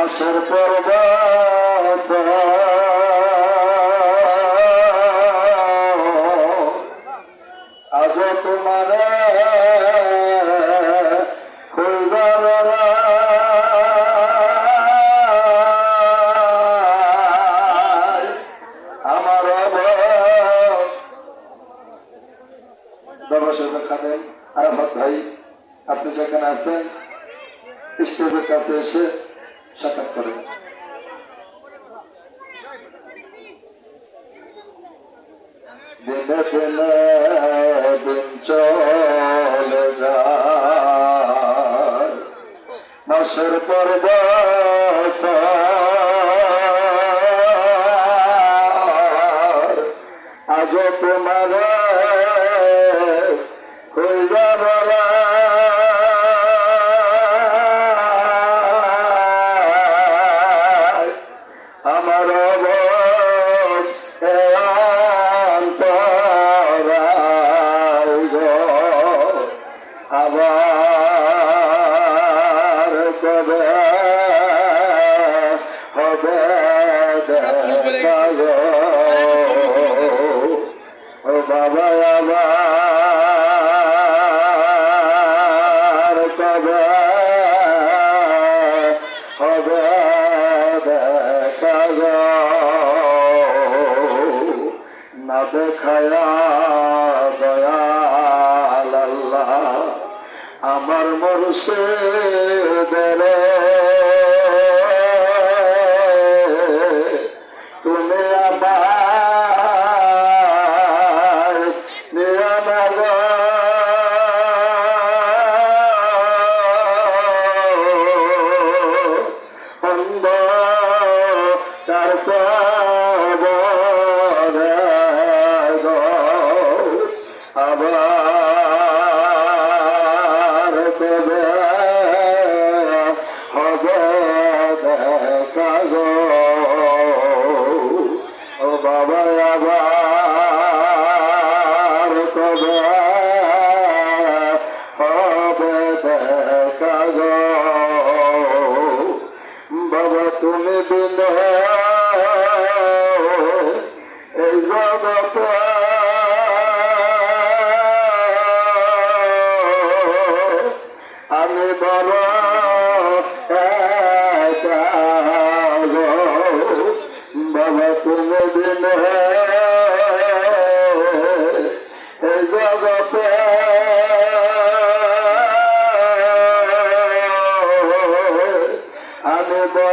মাসের পরবাস। আজ তোমার আমার ভাই আপনি যেখানে আছেন স্টেজের কাছে এসে সাক্ষাৎ করেন দিনে দিনে দিন চলে যায় মাসের পর আজ তোমার আবার কবে হবে ও বাবা আবার কবে হবে দেখা না দেখায়া আমার মুর্শিদের তুমি নিয়মগ অন্ধ তার তুমি বিনে এই জগতে আমি বড়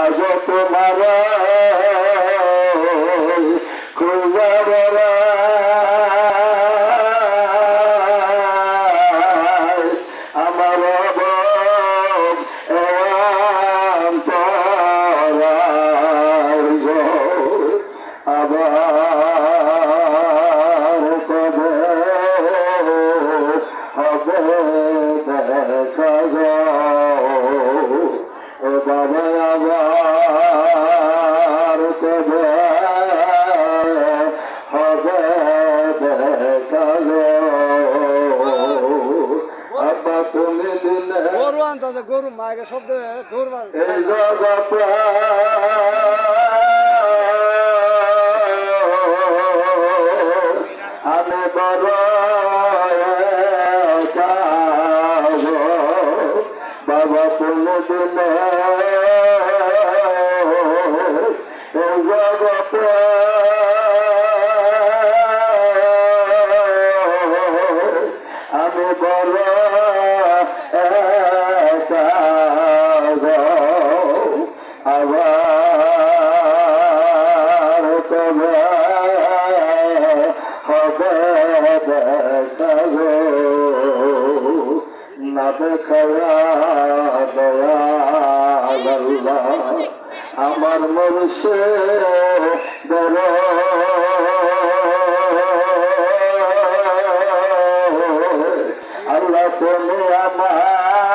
আজ তোমার খুঁজা গরু আনতে গরু মায়ের শব্দ দৌড়বার আমি বড় বাবা তুমি দিলে এই আবার কবে হবে দেখা গো না দেখায়া দয়াল আমার মনুষ্য আল্লাহ তুমি আমার